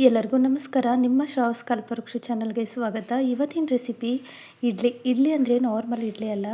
ಎಲ್ಲರಿಗೂ ನಮಸ್ಕಾರ. ನಿಮ್ಮ ಶ್ರಾವಸ್ ಕಲ್ಪವೃಕ್ಷ ಚಾನಲ್ಗೆ ಸ್ವಾಗತ. ಇವತ್ತಿನ ರೆಸಿಪಿ ಇಡ್ಲಿ. ಇಡ್ಲಿ ಅಂದರೆ ನಾರ್ಮಲ್ ಇಡ್ಲಿ ಅಲ್ಲ.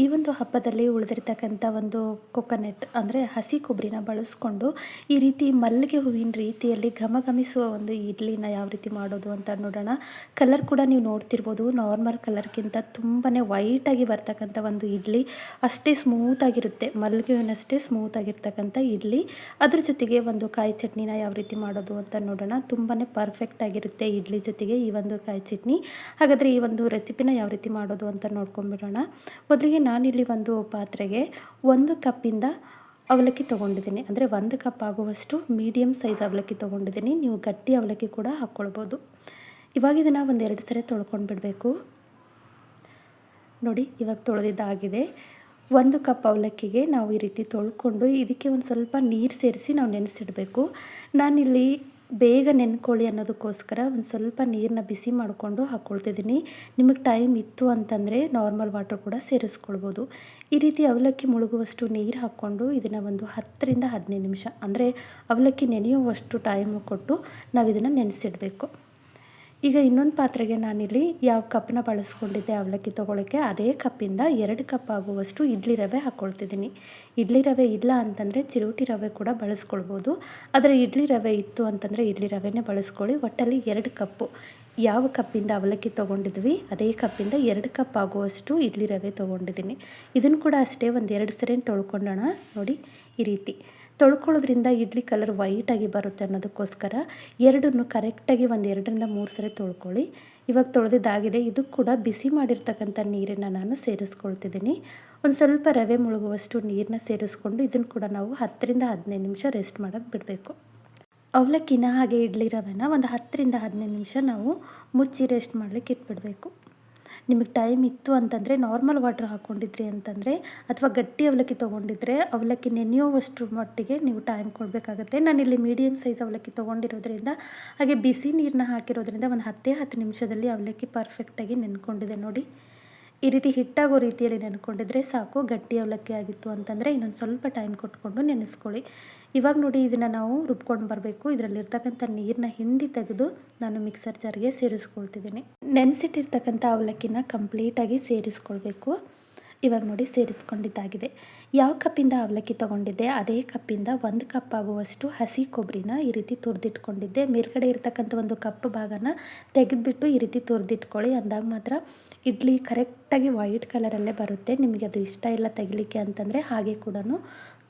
ಈ ಒಂದು ಹಬ್ಬದಲ್ಲಿ ಉಳಿದಿರ್ತಕ್ಕಂಥ ಒಂದು ಕೊಕೊನೆಟ್ ಅಂದರೆ ಹಸಿ ಕೊಬ್ಬರಿನ ಬಳಸ್ಕೊಂಡು ಈ ರೀತಿ ಮಲ್ಲಿಗೆ ಹೂವಿನ ರೀತಿಯಲ್ಲಿ ಘಮಘಮಿಸುವ ಒಂದು ಇಡ್ಲಿನ ಯಾವ ರೀತಿ ಮಾಡೋದು ಅಂತ ನೋಡೋಣ. ಕಲರ್ ಕೂಡ ನೀವು ನೋಡ್ತಿರ್ಬೋದು. ನಾರ್ಮಲ್ ಕಲರ್ಗಿಂತ ತುಂಬಾ ವೈಟಾಗಿ ಬರ್ತಕ್ಕಂಥ ಒಂದು ಇಡ್ಲಿ. ಅಷ್ಟೇ ಸ್ಮೂತಾಗಿರುತ್ತೆ ಮಲ್ಲಿಗೆ ಹೂವಿನಷ್ಟೇ ಸ್ಮೂತಾಗಿರ್ತಕ್ಕಂಥ ಇಡ್ಲಿ. ಅದ್ರ ಜೊತೆಗೆ ಒಂದು ಕಾಯಿ ಚಟ್ನಿನ ಯಾವ ರೀತಿ ಮಾಡೋದು ಅಂತ ನೋಡೋಣ. ತುಂಬಾ ಪರ್ಫೆಕ್ಟ್ ಆಗಿರುತ್ತೆ ಇಡ್ಲಿ ಜೊತೆಗೆ ಈ ಒಂದು ಕಾಯಿ ಚಟ್ನಿ. ಹಾಗಾದರೆ ಈ ಒಂದು ರೆಸಿಪಿನ ಯಾವ ರೀತಿ ಮಾಡೋದು ಅಂತ ನೋಡ್ಕೊಂಡ್ಬಿಡೋಣ. ಮೊದಲಿಗೆ ನಾನಿಲ್ಲಿ ಒಂದು ಪಾತ್ರೆಗೆ ಒಂದು ಕಪ್ಪಿಂದ ಅವಲಕ್ಕಿ ತೊಗೊಂಡಿದ್ದೀನಿ. ಅಂದರೆ ಒಂದು ಕಪ್ ಆಗುವಷ್ಟು ಮೀಡಿಯಮ್ ಸೈಜ್ ಅವಲಕ್ಕಿ ತೊಗೊಂಡಿದ್ದೀನಿ. ನೀವು ಗಟ್ಟಿ ಅವಲಕ್ಕಿ ಕೂಡ ಹಾಕ್ಕೊಳ್ಬೋದು. ಇವಾಗ ಇದನ್ನು ಒಂದು ಎರಡು ಸರಿ ತೊಳ್ಕೊಂಡು ಬಿಡಬೇಕು. ನೋಡಿ, ಇವಾಗ ತೊಳೆದಿದ್ದಾಗಿದೆ ಒಂದು ಕಪ್ ಅವಲಕ್ಕಿಗೆ ನಾವು ಈ ರೀತಿ ತೊಳ್ಕೊಂಡು ಇದಕ್ಕೆ ಒಂದು ಸ್ವಲ್ಪ ನೀರು ಸೇರಿಸಿ ನಾವು ನೆನೆಸಿಡಬೇಕು. ನಾನಿಲ್ಲಿ ಬೇಗ ನೆನ್ಕೊಳ್ಳಿ ಅನ್ನೋದಕ್ಕೋಸ್ಕರ ಒಂದು ಸ್ವಲ್ಪ ನೀರನ್ನ ಬಿಸಿ ಮಾಡಿಕೊಂಡು ಹಾಕ್ಕೊಳ್ತಿದ್ದೀನಿ ನಿಮಗೆ ಟೈಮ್ ಇತ್ತು ಅಂತಂದರೆ ನಾರ್ಮಲ್ ವಾಟರ್ ಕೂಡ ಸೇರಿಸ್ಕೊಳ್ಬೋದು. ಈ ರೀತಿ ಅವಲಕ್ಕಿ ಮುಳುಗುವಷ್ಟು ನೀರು ಹಾಕ್ಕೊಂಡು ಇದನ್ನು ಒಂದು ಹತ್ತರಿಂದ ಹದಿನೈದು ನಿಮಿಷ, ಅಂದರೆ ಅವಲಕ್ಕಿ ನೆನೆಯುವಷ್ಟು ಟೈಮು ಕೊಟ್ಟು ನಾವು ಇದನ್ನು ನೆನೆಸಿಡಬೇಕು. ಈಗ ಇನ್ನೊಂದು ಪಾತ್ರೆಗೆ ನಾನಿಲ್ಲಿ ಯಾವ ಕಪ್ಪನ್ನ ಬಳಸ್ಕೊಂಡಿದ್ದೆ ಅವಲಕ್ಕಿ ತೊಗೊಳಕ್ಕೆ, ಅದೇ ಕಪ್ಪಿಂದ ಎರಡು ಕಪ್ ಆಗುವಷ್ಟು ಇಡ್ಲಿ ರವೆ ಹಾಕ್ಕೊಳ್ತಿದ್ದೀನಿ ಇಡ್ಲಿ ರವೆ ಇಲ್ಲ ಅಂತಂದರೆ ಚಿರೋಟಿ ರವೆ ಕೂಡ ಬಳಸ್ಕೊಳ್ಬೋದು. ಆದರೆ ಇಡ್ಲಿ ರವೆ ಇತ್ತು ಅಂತಂದರೆ ಇಡ್ಲಿ ರವೆನೇ ಬಳಸ್ಕೊಳ್ಳಿ. ಒಟ್ಟಲ್ಲಿ ಎರಡು ಕಪ್ಪು. ಯಾವ ಕಪ್ಪಿಂದ ಅವಲಕ್ಕಿ ತೊಗೊಂಡಿದ್ವಿ, ಅದೇ ಕಪ್ಪಿಂದ ಎರಡು ಕಪ್ ಆಗುವಷ್ಟು ಇಡ್ಲಿ ರವೆ ತೊಗೊಂಡಿದ್ದೀನಿ. ಇದನ್ನು ಕೂಡ ಅಷ್ಟೇ ಒಂದು ಎರಡು ಸರಿ ತೊಳ್ಕೊಂಡೋಣ. ನೋಡಿ, ಈ ರೀತಿ. ತೊಳ್ಕೊಳ್ಳೋದ್ರಿಂದ ಇಡ್ಲಿ ಕಲರ್ ವೈಟಾಗಿ ಬರುತ್ತೆ ಅನ್ನೋದಕ್ಕೋಸ್ಕರ ಎರಡನ್ನು ಕರೆಕ್ಟಾಗಿ ಒಂದು ಎರಡರಿಂದ ಮೂರು ಸರಿ ತೊಳ್ಕೊಳ್ಳಿ. ಇವಾಗ ತೊಳೆದಿದ್ದಾಗಿದೆ, ಇದು ಕೂಡ ಬಿಸಿ ಮಾಡಿರ್ತಕ್ಕಂಥ ನೀರನ್ನು ನಾನು ಸೇರಿಸ್ಕೊಳ್ತಿದ್ದೀನಿ. ಒಂದು ಸ್ವಲ್ಪ ರವೆ ಮುಳುಗುವಷ್ಟು ನೀರನ್ನ ಸೇರಿಸ್ಕೊಂಡು ಇದನ್ನು ಕೂಡ ನಾವು ಹತ್ತರಿಂದ ಹದಿನೈದು ನಿಮಿಷ ರೆಸ್ಟ್ ಮಾಡೋಕ್ಕೆ ಬಿಡಬೇಕು. ಅವಲಕ್ಕಿನ ಹಾಗೆ ಇಡ್ಲಿ ರವೆನ ಒಂದು ಹತ್ತರಿಂದ ಹದಿನೈದು ನಿಮಿಷ ನಾವು ಮುಚ್ಚಿ ರೆಸ್ಟ್ ಮಾಡಲಿಕ್ಕೆ ಇಟ್ಬಿಡಬೇಕು. ನಿಮಗೆ ಟೈಮ್ ಇತ್ತು ಅಂತಂದರೆ ನಾರ್ಮಲ್ ವಾಟ್ರ್ ಹಾಕ್ಕೊಂಡಿದ್ರಿ ಅಂತಂದರೆ ಅಥವಾ ಗಟ್ಟಿ ಅವಲಕ್ಕಿ ತೊಗೊಂಡಿದ್ರೆ ಅವಲಕ್ಕಿ ನೆನೆಯುವಷ್ಟು ಮಟ್ಟಿಗೆ ನೀವು ಟೈಮ್ ಕೊಡಬೇಕಾಗತ್ತೆ. ನಾನಿಲ್ಲಿ ಮೀಡಿಯಮ್ ಸೈಜ್ ಅವಲಕ್ಕಿ ತೊಗೊಂಡಿರೋದ್ರಿಂದ ಹಾಗೆ ಬಿಸಿ ನೀರನ್ನ ಹಾಕಿರೋದ್ರಿಂದ ಒಂದು ಹತ್ತೇ ಹತ್ತು ನಿಮಿಷದಲ್ಲಿ ಅವಲಕ್ಕಿ ಪರ್ಫೆಕ್ಟಾಗಿ ನೆನ್ಕೊಂಡಿದೆ ನೋಡಿ. ಈ ರೀತಿ ಹಿಟ್ಟಾಗೋ ರೀತಿಯಲ್ಲಿ ನೆನ್ಕೊಂಡಿದ್ರೆ ಸಾಕು, ಗಟ್ಟಿ ಅವಲಕ್ಕಿ ಆಗಿತ್ತು ಅಂತಂದರೆ ಇನ್ನೊಂದು ಸ್ವಲ್ಪ ಟೈಮ್ ಕೊಟ್ಕೊಂಡು ನೆನೆಸ್ಕೊಳ್ಳಿ. ಇವಾಗ ನೋಡಿ ಇದನ್ನು ನಾವು ರುಬ್ಕೊಂಡು ಬರಬೇಕು. ಇದರಲ್ಲಿರ್ತಕ್ಕಂಥ ನೀರನ್ನ ಹಿಂಡಿ ತೆಗೆದು ನಾನು ಮಿಕ್ಸರ್ ಜಾರಿಗೆ ಸೇರಿಸ್ಕೊಳ್ತಿದ್ದೀನಿ. ನೆನೆಸಿಟ್ಟಿರ್ತಕ್ಕಂಥ ಅವಲಕ್ಕಿನ ಕಂಪ್ಲೀಟಾಗಿ ಸೇರಿಸ್ಕೊಳ್ಬೇಕು. ಇವಾಗ ನೋಡಿ ಸೇರಿಸ್ಕೊಂಡಿದ್ದಾಗಿದೆ. ಯಾವ ಕಪ್ಪಿಂದ ಅವಲಕ್ಕಿ ತೊಗೊಂಡಿದ್ದೆ, ಅದೇ ಕಪ್ಪಿಂದ ಒಂದು ಕಪ್ ಆಗುವಷ್ಟು ಹಸಿ ಕೊಬ್ಬರಿನ ಈ ರೀತಿ ತುರಿದಿಟ್ಕೊಂಡಿದ್ದೆ. ಮೇಲ್ಗಡೆ ಇರ್ತಕ್ಕಂಥ ಒಂದು ಕಪ್ ಭಾಗನ ತೆಗೆದುಬಿಟ್ಟು ಈ ರೀತಿ ತುರಿದಿಟ್ಕೊಳ್ಳಿ. ಅಂದಾಗ ಮಾತ್ರ ಇಡ್ಲಿ ಕರೆಕ್ಟಾಗಿ ವೈಟ್ ಕಲರಲ್ಲೇ ಬರುತ್ತೆ. ನಿಮಗೆ ಅದು ಇಷ್ಟ ಇಲ್ಲ ತೆಗಿಲಿಕ್ಕೆ ಅಂತಂದರೆ ಹಾಗೆ ಕೂಡ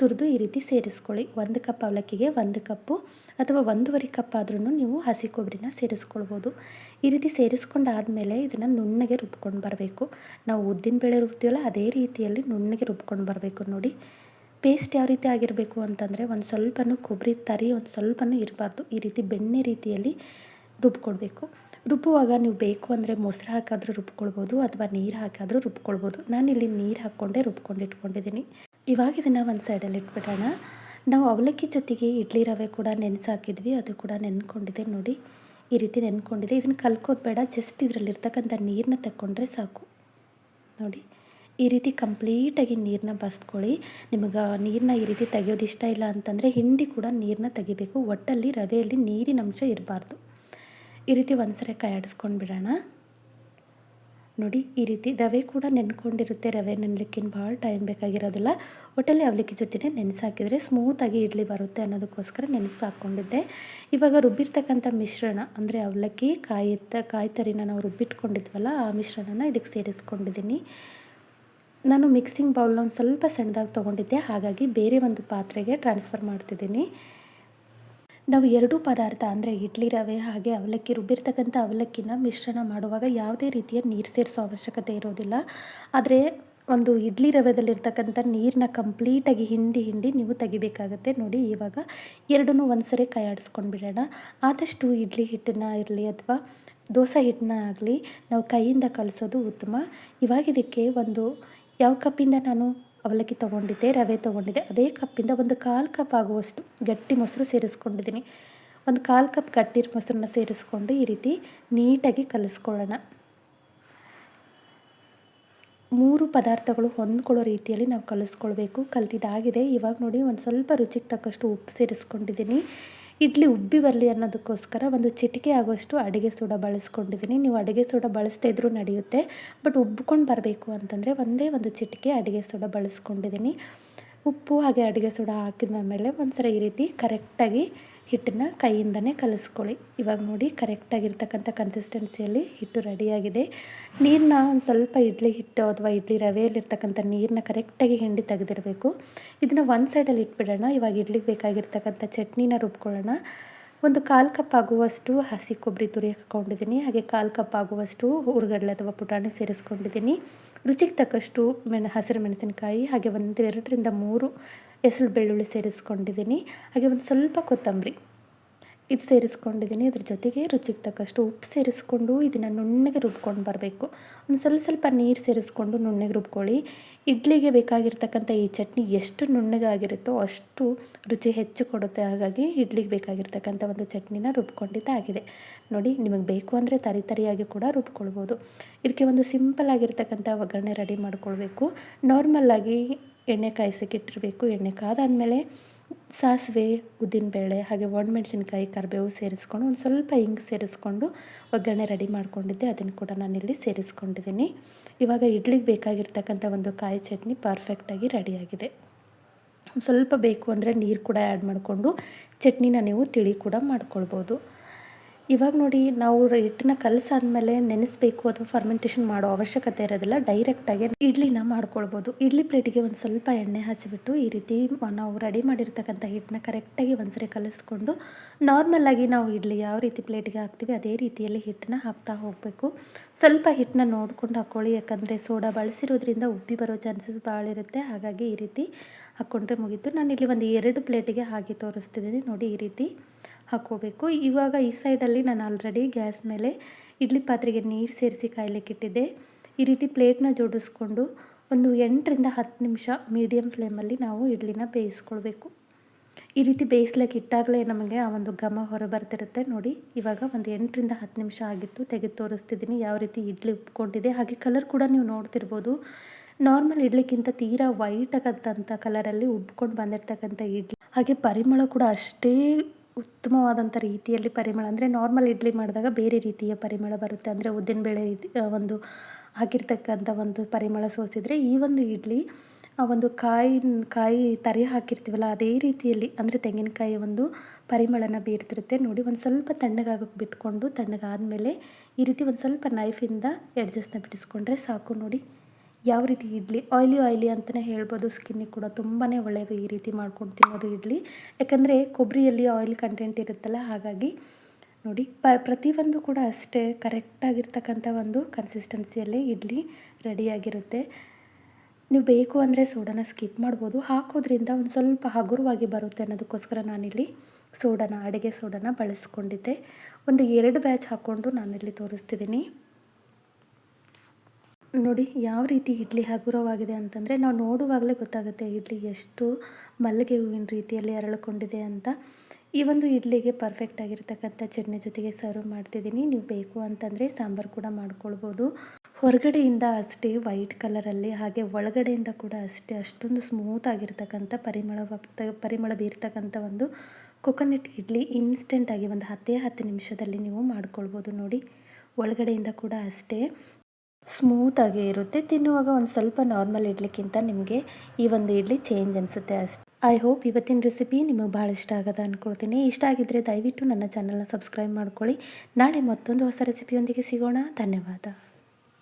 ತುರಿದು ಈ ರೀತಿ ಸೇರಿಸ್ಕೊಳ್ಳಿ. ಒಂದು ಕಪ್ ಅವಲಕ್ಕಿಗೆ ಒಂದು ಕಪ್ಪು ಅಥವಾ ಒಂದೂವರೆ ಕಪ್ ಆದ್ರೂ ನೀವು ಹಸಿ ಕೊಬ್ಬರಿನ ಸೇರಿಸ್ಕೊಳ್ಬೋದು. ಈ ರೀತಿ ಸೇರಿಸ್ಕೊಂಡಾದಮೇಲೆ ಇದನ್ನು ನುಣ್ಣಗೆ ರುಬ್ಕೊಂಡು ಬರಬೇಕು. ನಾವು ಉದ್ದಿನ ಬೇಳೆ ರುಬ್ತೀವಲ್ಲ, ಅದೇ ರೀತಿಯಲ್ಲಿ ನುಣ್ಣಗೆ ರುಬ್ಕೊಂಡು ಬರಬೇಕು ನೋಡಿ. ಪೇಸ್ಟ್ ಯಾವ ರೀತಿ ಆಗಿರಬೇಕು ಅಂತಂದರೆ ಒಂದು ಸ್ವಲ್ಪನೂ ಕೊಬ್ಬರಿ ತರಿ, ಒಂದು ಸ್ವಲ್ಪನೂ ಇರಬಾರ್ದು. ಈ ರೀತಿ ಬೆಣ್ಣೆ ರೀತಿಯಲ್ಲಿ ರುಬ್ಕೊಳ್ಬೇಕು. ರುಬ್ಬುವಾಗ ನೀವು ಬೇಕು ಅಂದರೆ ಮೊಸರು ಹಾಕಾದರೂ ರುಬ್ಕೊಳ್ಬೋದು ಅಥವಾ ನೀರು ಹಾಕಾದರೂ ರುಬ್ಕೊಳ್ಬೋದು. ನಾನಿಲ್ಲಿ ನೀರು ಹಾಕ್ಕೊಂಡೇ ರುಬ್ಕೊಂಡು ಇಟ್ಕೊಂಡಿದ್ದೀನಿ. ಇವಾಗ ಇದನ್ನು ಒಂದು ಸೈಡಲ್ಲಿ ಇಟ್ಬಿಡೋಣ. ನಾವು ಅವಲಕ್ಕಿ ಜೊತೆಗೆ ಇಡ್ಲಿ ರವೆ ಕೂಡ ನೆನೆಸಾಕಿದ್ವಿ ಅದು ಕೂಡ ನೆನ್ಕೊಂಡಿದೆ ನೋಡಿ. ಈ ರೀತಿ ನೆನ್ಕೊಂಡಿದೆ. ಇದನ್ನು ಕಲ್ಕೋದು ಬೇಡ ಜಸ್ಟ್ ಇದರಲ್ಲಿರ್ತಕ್ಕಂಥ ನೀರನ್ನ ತಕ್ಕೊಂಡ್ರೆ ಸಾಕು. ನೋಡಿ, ಈ ರೀತಿ ಕಂಪ್ಲೀಟಾಗಿ ನೀರನ್ನ ಬಸ್ಕೊಳ್ಳಿ. ನಿಮಗೆ ನೀರನ್ನ ಈ ರೀತಿ ತೆಗೆಯೋದು ಇಷ್ಟ ಇಲ್ಲ ಅಂತಂದರೆ ಹಿಂಡಿ ಕೂಡ ನೀರನ್ನ ತೆಗಿಬೇಕು. ಒಟ್ಟಲ್ಲಿ ರವೆಯಲ್ಲಿ ನೀರಿನ ಅಂಶ ಇರಬಾರ್ದು. ಈ ರೀತಿ ಒಂದ್ಸರಿ ಕೈ ಆಡಿಸ್ಕೊಂಡು ಬಿಡೋಣ. ನೋಡಿ, ಈ ರೀತಿ ರವೆ ಕೂಡ ನೆನ್ಕೊಂಡಿರುತ್ತೆ. ರವೆ ನೆನ್ಲಿಕ್ಕಿನ ಭಾಳ ಟೈಮ್ ಬೇಕಾಗಿರೋದಿಲ್ಲ. ಒಟ್ಟಲ್ಲಿ ಅವಲಕ್ಕಿ ಜೊತೆನೇ ನೆನೆಸಾಕಿದರೆ ಸ್ಮೂತಾಗಿ ಇಡ್ಲಿ ಬರುತ್ತೆ ಅನ್ನೋದಕ್ಕೋಸ್ಕರ ನೆನೆಸಿ ಹಾಕ್ಕೊಂಡಿದ್ದೆ. ಇವಾಗ ರುಬ್ಬಿರ್ತಕ್ಕಂಥ ಮಿಶ್ರಣ, ಅಂದರೆ ಅವಲಕ್ಕಿ ಕಾಯಿ ಕಾಯಿ ತರಿನ ನಾವು ರುಬ್ಬಿಟ್ಕೊಂಡಿದ್ವಲ್ಲ, ಆ ಮಿಶ್ರಣನ ಇದಕ್ಕೆ ಸೇರಿಸ್ಕೊಂಡಿದ್ದೀನಿ. ನಾನು ಮಿಕ್ಸಿಂಗ್ ಬೌಲ್ನ ಒಂದು ಸ್ವಲ್ಪ ಸಣ್ಣದಾಗಿ ತೊಗೊಂಡಿದ್ದೆ. ಹಾಗಾಗಿ ಬೇರೆ ಒಂದು ಪಾತ್ರೆಗೆ ಟ್ರಾನ್ಸ್ಫರ್ ಮಾಡ್ತಿದ್ದೀನಿ. ನಾವು ಎರಡೂ ಪದಾರ್ಥ ಅಂದರೆ ಇಡ್ಲಿ ರವೆ ಹಾಗೆ ಅವಲಕ್ಕಿ, ರುಬ್ಬಿರ್ತಕ್ಕಂಥ ಅವಲಕ್ಕಿನ ಮಿಶ್ರಣ ಮಾಡುವಾಗ ಯಾವುದೇ ರೀತಿಯ ನೀರು ಸೇರಿಸೋ ಅವಶ್ಯಕತೆ ಇರೋದಿಲ್ಲ. ಆದರೆ ಒಂದು ಇಡ್ಲಿ ರವೆದಲ್ಲಿರ್ತಕ್ಕಂಥ ನೀರನ್ನ ಕಂಪ್ಲೀಟಾಗಿ ಹಿಂಡಿ ಹಿಂಡಿ ನೀವು ತೆಗಿಬೇಕಾಗತ್ತೆ. ನೋಡಿ, ಇವಾಗ ಎರಡನ್ನೂ ಒಂದು ಸರಿ ಕೈ ಆಡಿಸ್ಕೊಂಡು ಬಿಡೋಣ. ಆದಷ್ಟು ಇಡ್ಲಿ ಹಿಟ್ಟನ್ನ ಇರಲಿ ಅಥವಾ ದೋಸೆ ಹಿಟ್ಟನ್ನ ಆಗಲಿ ನಾವು ಕೈಯಿಂದ ಕಲಿಸೋದು ಉತ್ತಮ. ಇವಾಗ ಇದಕ್ಕೆ ಒಂದು ಯಾವ ಕಪ್ಪಿಂದ ನಾನು ಅವಲಕ್ಕಿ ತೊಗೊಂಡಿದ್ದೆ, ರವೆ ತೊಗೊಂಡಿದ್ದೆ. ಅದೇ ಕಪ್ಪಿಂದ ಒಂದು ಕಾಲು ಕಪ್ ಆಗುವಷ್ಟು ಗಟ್ಟಿ ಮೊಸರು ಸೇರಿಸ್ಕೊಂಡಿದ್ದೀನಿ. ಒಂದು ಕಾಲು ಕಪ್ ಗಟ್ಟಿ ಮೊಸರನ್ನ ಸೇರಿಸ್ಕೊಂಡು ಈ ರೀತಿ ನೀಟಾಗಿ ಕಲಿಸ್ಕೊಳ್ಳೋಣ. ಮೂರು ಪದಾರ್ಥಗಳು ಹೊಂದ್ಕೊಳ್ಳೋ ರೀತಿಯಲ್ಲಿ ನಾವು ಕಲಿಸ್ಕೊಳ್ಬೇಕು. ಕಲ್ತಿದ್ದಾಗಿದೆ. ಇವಾಗ ನೋಡಿ, ಒಂದು ಸ್ವಲ್ಪ ರುಚಿಗೆ ತಕ್ಕಷ್ಟು ಉಪ್ಪು ಸೇರಿಸ್ಕೊಂಡಿದ್ದೀನಿ. ಇಡ್ಲಿ ಉಬ್ಬಿ ಬರಲಿ ಅನ್ನೋದಕ್ಕೋಸ್ಕರ ಒಂದು ಚಿಟಿಕೆ ಆಗೋಷ್ಟು ಅಡುಗೆ ಸೋಡಾ ಬಳಸ್ಕೊಂಡಿದ್ದೀನಿ. ನೀವು ಅಡುಗೆ ಸೋಡಾ ಬಳಸದೇ ಇದ್ರೂ ನಡೆಯುತ್ತೆ. ಬಟ್ ಉಬ್ಕೊಂಡು ಬರಬೇಕು ಅಂತಂದರೆ ಒಂದೇ ಒಂದು ಚಿಟಿಕೆ ಅಡುಗೆ ಸೋಡಾ ಬಳಸ್ಕೊಂಡಿದ್ದೀನಿ. ಉಪ್ಪು ಹಾಗೆ ಅಡುಗೆ ಸೋಡಾ ಹಾಕಿದ ಮೇಲೆ ಒಂದು ಸರಿ ಈ ರೀತಿ ಕರೆಕ್ಟಾಗಿ ಹಿಟ್ಟನ್ನ ಕೈಯಿಂದನೇ ಕಲಿಸ್ಕೊಳ್ಳಿ. ಇವಾಗ ನೋಡಿ ಕರೆಕ್ಟಾಗಿರ್ತಕ್ಕಂಥ ಕನ್ಸಿಸ್ಟೆನ್ಸಿಯಲ್ಲಿ ಹಿಟ್ಟು ರೆಡಿಯಾಗಿದೆ ನೀರನ್ನ ಒಂದು ಸ್ವಲ್ಪ ಇಡ್ಲಿ ಹಿಟ್ಟು ಅಥವಾ ಇಡ್ಲಿ ರವೆಯಲ್ಲಿರ್ತಕ್ಕಂಥ ನೀರನ್ನ ಕರೆಕ್ಟಾಗಿ ಹಿಂಡಿ ತೆಗೆದಿರಬೇಕು. ಇದನ್ನು ಒಂದು ಸೈಡಲ್ಲಿ ಇಟ್ಬಿಡೋಣ. ಇವಾಗ ಇಡ್ಲಿಗೆ ಬೇಕಾಗಿರ್ತಕ್ಕಂಥ ಚಟ್ನಿನ ರುಬ್ಕೊಳ್ಳೋಣ. ಒಂದು ಕಾಲು ಕಪ್ ಆಗುವಷ್ಟು ಹಸಿ ಕೊಬ್ಬರಿ ತುರಿ ಹಾಕ್ಕೊಂಡಿದ್ದೀನಿ. ಹಾಗೆ ಕಾಲು ಕಪ್ ಆಗುವಷ್ಟು ಹುರುಗಡ್ಲೆ ಅಥವಾ ಪುಟಾಣಿ ಸೇರಿಸ್ಕೊಂಡಿದ್ದೀನಿ. ರುಚಿಗೆ ತಕ್ಕಷ್ಟು ಮೆಣ ಹಸಿರು ಮೆಣಸಿನಕಾಯಿ, ಹಾಗೆ ಒಂದು ಎರಡರಿಂದ ಮೂರು ಹೆಸರು ಬೆಳ್ಳುಳ್ಳಿ ಸೇರಿಸ್ಕೊಂಡಿದ್ದೀನಿ. ಹಾಗೆ ಒಂದು ಸ್ವಲ್ಪ ಕೊತ್ತಂಬರಿ ಇದು ಸೇರಿಸ್ಕೊಂಡಿದ್ದೀನಿ. ಅದ್ರ ಜೊತೆಗೆ ರುಚಿಗೆ ತಕ್ಕಷ್ಟು ಉಪ್ಪು ಸೇರಿಸ್ಕೊಂಡು ಇದನ್ನು ನುಣ್ಣಗೆ ರುಬ್ಕೊಂಡು ಬರಬೇಕು. ಒಂದು ಸ್ವಲ್ಪ ಸ್ವಲ್ಪ ನೀರು ಸೇರಿಸ್ಕೊಂಡು ನುಣ್ಣಗೆ ರುಬ್ಕೊಳ್ಳಿ. ಇಡ್ಲಿಗೆ ಬೇಕಾಗಿರ್ತಕ್ಕಂಥ ಈ ಚಟ್ನಿ ಎಷ್ಟು ನುಣ್ಣಗಾಗಿರುತ್ತೋ ಅಷ್ಟು ರುಚಿ ಹೆಚ್ಚು ಕೊಡುತ್ತೆ. ಹಾಗಾಗಿ ಇಡ್ಲಿಗೆ ಬೇಕಾಗಿರ್ತಕ್ಕಂಥ ಒಂದು ಚಟ್ನಿನ ರುಬ್ಕೊಂಡಿದ್ದಾಗಿದೆ ನೋಡಿ, ನಿಮಗೆ ಬೇಕು ಅಂದರೆ ತರಿ ತರಿಯಾಗಿ ಕೂಡ ರುಬ್ಕೊಳ್ಬೋದು. ಇದಕ್ಕೆ ಒಂದು ಸಿಂಪಲ್ ಆಗಿರ್ತಕ್ಕಂಥ ಒಗ್ಗರಣೆ ರೆಡಿ ಮಾಡ್ಕೊಳ್ಬೇಕು. ನಾರ್ಮಲ್ಲಾಗಿ ಎಣ್ಣೆ ಕಾಯಿಸೋಕ್ಕಿಟ್ಟಿರಬೇಕು ಎಣ್ಣೆ ಕಾದಾದಮೇಲೆ ಸಾಸಿವೆ ಉದ್ದಿನಬೇಳೆ ಹಾಗೆ ಒಣಮೆಣ್ಸಿನ್ಕಾಯಿ ಕರಿಬೇವು ಸೇರಿಸ್ಕೊಂಡು ಒಂದು ಸ್ವಲ್ಪ ಹಿಂಗೆ ಸೇರಿಸ್ಕೊಂಡು ಒಗ್ಗರಣೆ ರೆಡಿ ಮಾಡ್ಕೊಂಡಿದ್ದೆ, ಅದನ್ನು ಕೂಡ ನಾನಿಲ್ಲಿ ಸೇರಿಸ್ಕೊಂಡಿದ್ದೀನಿ. ಇವಾಗ ಇಡ್ಲಿಗೆ ಬೇಕಾಗಿರ್ತಕ್ಕಂಥ ಒಂದು ಕಾಯಿ ಚಟ್ನಿ ಪರ್ಫೆಕ್ಟಾಗಿ ರೆಡಿಯಾಗಿದೆ ಸ್ವಲ್ಪ ಬೇಕು ಅಂದರೆ ನೀರು ಕೂಡ ಆ್ಯಡ್ ಮಾಡಿಕೊಂಡು ಚಟ್ನಿನ ನೀವು ತಿಳಿ ಕೂಡ ಮಾಡ್ಕೊಳ್ಬೋದು. ಇವಾಗ ನೋಡಿ ನಾವು ಹಿಟ್ಟನ್ನ ಕಲಸಾದ್ಮೇಲೆ ನೆನೆಸಬೇಕು ಅಥವಾ ಫರ್ಮೆಂಟೇಷನ್ ಮಾಡೋ ಅವಶ್ಯಕತೆ ಇರೋದಿಲ್ಲ ಡೈರೆಕ್ಟಾಗಿ ಇಡ್ಲಿನ ಮಾಡ್ಕೊಳ್ಬೋದು. ಇಡ್ಲಿ ಪ್ಲೇಟಿಗೆ ಒಂದು ಸ್ವಲ್ಪ ಎಣ್ಣೆ ಹಚ್ಚಿಬಿಟ್ಟು ಈ ರೀತಿ ನಾವು ರೆಡಿ ಮಾಡಿರ್ತಕ್ಕಂಥ ಹಿಟ್ಟನ್ನ ಕರೆಕ್ಟಾಗಿ ಒಂದ್ಸರಿ ಕಲಿಸ್ಕೊಂಡು ನಾರ್ಮಲಾಗಿ ನಾವು ಇಡ್ಲಿ ಯಾವ ರೀತಿ ಪ್ಲೇಟಿಗೆ ಹಾಕ್ತೀವಿ ಅದೇ ರೀತಿಯಲ್ಲಿ ಹಿಟ್ಟನ್ನ ಹಾಕ್ತಾ ಹೋಗಬೇಕು. ಸ್ವಲ್ಪ ಹಿಟ್ಟನ್ನ ನೋಡ್ಕೊಂಡು ಹಾಕ್ಕೊಳ್ಳಿ ಯಾಕಂದರೆ ಸೋಡಾ ಬಳಸಿರೋದ್ರಿಂದ ಉಬ್ಬಿ ಬರೋ ಚಾನ್ಸಸ್ ಭಾಳ ಇರುತ್ತೆ. ಹಾಗಾಗಿ ಈ ರೀತಿ ಹಾಕ್ಕೊಂಡ್ರೆ ಮುಗೀತು. ನಾನು ಇಲ್ಲಿ ಒಂದು ಎರಡು ಪ್ಲೇಟಿಗೆ ಹಾಕಿ ತೋರಿಸ್ತಿದ್ದೀನಿ ನೋಡಿ ಈ ರೀತಿ ಹಾಕ್ಕೋಬೇಕು. ಇವಾಗ ಈ ಸೈಡಲ್ಲಿ ನಾನು ಆಲ್ರೆಡಿ ಗ್ಯಾಸ್ ಮೇಲೆ ಇಡ್ಲಿ ಪಾತ್ರೆಗೆ ನೀರು ಸೇರಿಸಿ ಕಾಯ್ಲಿಕ್ಕಿಟ್ಟಿದ್ದೆ ಈ ರೀತಿ ಪ್ಲೇಟ್ನ ಜೋಡಿಸ್ಕೊಂಡು ಒಂದು ಎಂಟರಿಂದ ಹತ್ತು ನಿಮಿಷ ಮೀಡಿಯಮ್ ಫ್ಲೇಮಲ್ಲಿ ನಾವು ಇಡ್ಲಿನ ಬೇಯಿಸ್ಕೊಳ್ಬೇಕು. ಈ ರೀತಿ ಬೇಯಿಸ್ಲಿಕ್ಕೆ ಇಟ್ಟಾಗಲೇ ನಮಗೆ ಆ ಒಂದು ಘಮ ಹೊರ ಬರ್ತಿರುತ್ತೆ. ನೋಡಿ, ಇವಾಗ ಒಂದು ಎಂಟರಿಂದ ಹತ್ತು ನಿಮಿಷ ಆಗಿತ್ತು. ತೆಗೆದು ತೋರಿಸ್ತಿದ್ದೀನಿ ಯಾವ ರೀತಿ ಇಡ್ಲಿ ಉಪ್ಕೊಂಡಿದೆ. ಹಾಗೆ ಕಲರ್ ಕೂಡ ನೀವು ನೋಡ್ತಿರ್ಬೋದು. ನಾರ್ಮಲ್ ಇಡ್ಲಿಕ್ಕಿಂತ ತೀರಾ ವೈಟ್ ಆಗತ್ತಂಥ ಕಲರಲ್ಲಿ ಉಬ್ಕೊಂಡು ಬಂದಿರ್ತಕ್ಕಂಥ ಇಡ್ಲಿ. ಹಾಗೆ ಪರಿಮಳ ಕೂಡ ಅಷ್ಟೇ ಉತ್ತಮವಾದಂಥ ರೀತಿಯಲ್ಲಿ ಪರಿಮಳ, ಅಂದರೆ ನಾರ್ಮಲ್ ಇಡ್ಲಿ ಮಾಡಿದಾಗ ಬೇರೆ ರೀತಿಯ ಪರಿಮಳ ಬರುತ್ತೆ. ಅಂದರೆ ಉದ್ದಿನಬೇಳೆ ರೀತಿ ಒಂದು ಹಾಕಿರ್ತಕ್ಕಂಥ ಒಂದು ಪರಿಮಳ ಸೋಸಿದರೆ ಈ ಒಂದು ಇಡ್ಲಿ, ಆ, ಒಂದು ಕಾಯಿ ಕಾಯಿ ತರಿ ಹಾಕಿರ್ತೀವಲ್ಲ, ಅದೇ ರೀತಿಯಲ್ಲಿ, ಅಂದರೆ ತೆಂಗಿನಕಾಯಿ ಒಂದು ಪರಿಮಳನ ಬೀರ್ತಿರುತ್ತೆ. ನೋಡಿ, ಒಂದು ಸ್ವಲ್ಪ ತಣ್ಣಗಾಗೋಕ್ಕೆ ಬಿಟ್ಕೊಂಡು ತಣ್ಣಗಾದ ಮೇಲೆ ಈ ರೀತಿ ಒಂದು ಸ್ವಲ್ಪ ನೈಫಿಂದ ಎಡ್ಜಸ್ಟ್ನ ಬಿಡಿಸ್ಕೊಂಡ್ರೆ ಸಾಕು ನೋಡಿ. ಯಾವ ರೀತಿ ಇಡ್ಲಿ? ಆಯ್ಲಿ ಆಯ್ಲಿ ಅಂತಲೇ ಹೇಳ್ಬೋದು. ಸ್ಕಿನ್ನಿಗೆ ಕೂಡ ತುಂಬಾ ಒಳ್ಳೆಯದು ಈ ರೀತಿ ಮಾಡ್ಕೊಂಡು ತಿನ್ನೋದು ಇಡ್ಲಿ. ಯಾಕಂದರೆ ಕೊಬ್ಬರಿಯಲ್ಲಿ ಆಯಿಲ್ ಕಂಟೆಂಟ್ ಇರುತ್ತಲ್ಲ, ಹಾಗಾಗಿ ನೋಡಿ, ಪ, ಪ್ರತಿಯೊಂದು ಕೂಡ ಅಷ್ಟೇ ಕರೆಕ್ಟಾಗಿರ್ತಕ್ಕಂಥ ಒಂದು ಕನ್ಸಿಸ್ಟೆನ್ಸಿಯಲ್ಲಿ ಇಡ್ಲಿ ರೆಡಿಯಾಗಿರುತ್ತೆ ನೀವು ಬೇಕು ಅಂದರೆ ಸೋಡಾನ ಸ್ಕಿಪ್ ಮಾಡ್ಬೋದು. ಹಾಕೋದ್ರಿಂದ ಒಂದು ಸ್ವಲ್ಪ ಹಗುರವಾಗಿ ಬರುತ್ತೆ ಅನ್ನೋದಕ್ಕೋಸ್ಕರ ನಾನಿಲ್ಲಿ ಸೋಡಾನ, ಅಡುಗೆ ಸೋಡಾನ ಬಳಸ್ಕೊಂಡಿದ್ದೆ. ಒಂದು ಎರಡು ಬ್ಯಾಚ್ ಹಾಕ್ಕೊಂಡು ನಾನಿಲ್ಲಿ ತೋರಿಸ್ತಿದ್ದೀನಿ. ನೋಡಿ, ಯಾವ ರೀತಿ ಇಡ್ಲಿ ಹಗುರವಾಗಿದೆ ಅಂತಂದರೆ, ನಾವು ನೋಡುವಾಗಲೇ ಗೊತ್ತಾಗುತ್ತೆ ಇಡ್ಲಿ ಎಷ್ಟು ಮಲ್ಲಿಗೆ ಹೂವಿನ ರೀತಿಯಲ್ಲಿ ಅರಳಿಕೊಂಡಿದೆ ಅಂತ. ಈ ಒಂದು ಇಡ್ಲಿಗೆ ಪರ್ಫೆಕ್ಟ್ ಆಗಿರ್ತಕ್ಕಂಥ ಚಟ್ನಿ ಜೊತೆಗೆ ಸರ್ವ್ ಮಾಡ್ತಿದ್ದೀನಿ. ನೀವು ಬೇಕು ಅಂತಂದರೆ ಸಾಂಬಾರು ಕೂಡ ಮಾಡ್ಕೊಳ್ಬೋದು. ಹೊರಗಡೆಯಿಂದ ಅಷ್ಟೇ ವೈಟ್ ಕಲರಲ್ಲಿ ಹಾಗೆ ಒಳಗಡೆಯಿಂದ ಕೂಡ ಅಷ್ಟೇ ಅಷ್ಟೊಂದು ಸ್ಮೂತ್ ಆಗಿರ್ತಕ್ಕಂಥ ಪರಿಮಳ ಪರಿಮಳ ಬೀರ್ತಕ್ಕಂಥ ಒಂದು ಕೊಕೊನಟ್ ಇಡ್ಲಿ ಇನ್ಸ್ಟೆಂಟಾಗಿ ಒಂದು ಹತ್ತೇ ಹತ್ತು ನಿಮಿಷದಲ್ಲಿ ನೀವು ಮಾಡ್ಕೊಳ್ಬೋದು ನೋಡಿ. ಒಳಗಡೆಯಿಂದ ಕೂಡ ಅಷ್ಟೇ. ಸ್ಮೂತಾಗಿ ಇರುತ್ತೆ. ತಿನ್ನುವಾಗ ಒಂದು ಸ್ವಲ್ಪ ನಾರ್ಮಲ್ ಇಡ್ಲಿಕ್ಕಿಂತ ನಿಮಗೆ ಈ ಒಂದು ಇಡ್ಲಿ ಚೇಂಜ್ ಅನಿಸುತ್ತೆ ಅಷ್ಟೆ. ಐ ಹೋಪ್ ಇವತ್ತಿನ ರೆಸಿಪಿ ನಿಮಗೆ ಭಾಳ ಇಷ್ಟ ಆಗೋದು ಅಂದ್ಕೊಳ್ತೀನಿ ಇಷ್ಟ ಆಗಿದ್ದರೆ ದಯವಿಟ್ಟು ನನ್ನ ಚಾನಲ್ನ ಸಬ್ಸ್ಕ್ರೈಬ್ ಮಾಡ್ಕೊಳ್ಳಿ. ನಾಳೆ ಮತ್ತೊಂದು ಹೊಸ ರೆಸಿಪಿಯೊಂದಿಗೆ ಸಿಗೋಣ. ಧನ್ಯವಾದ.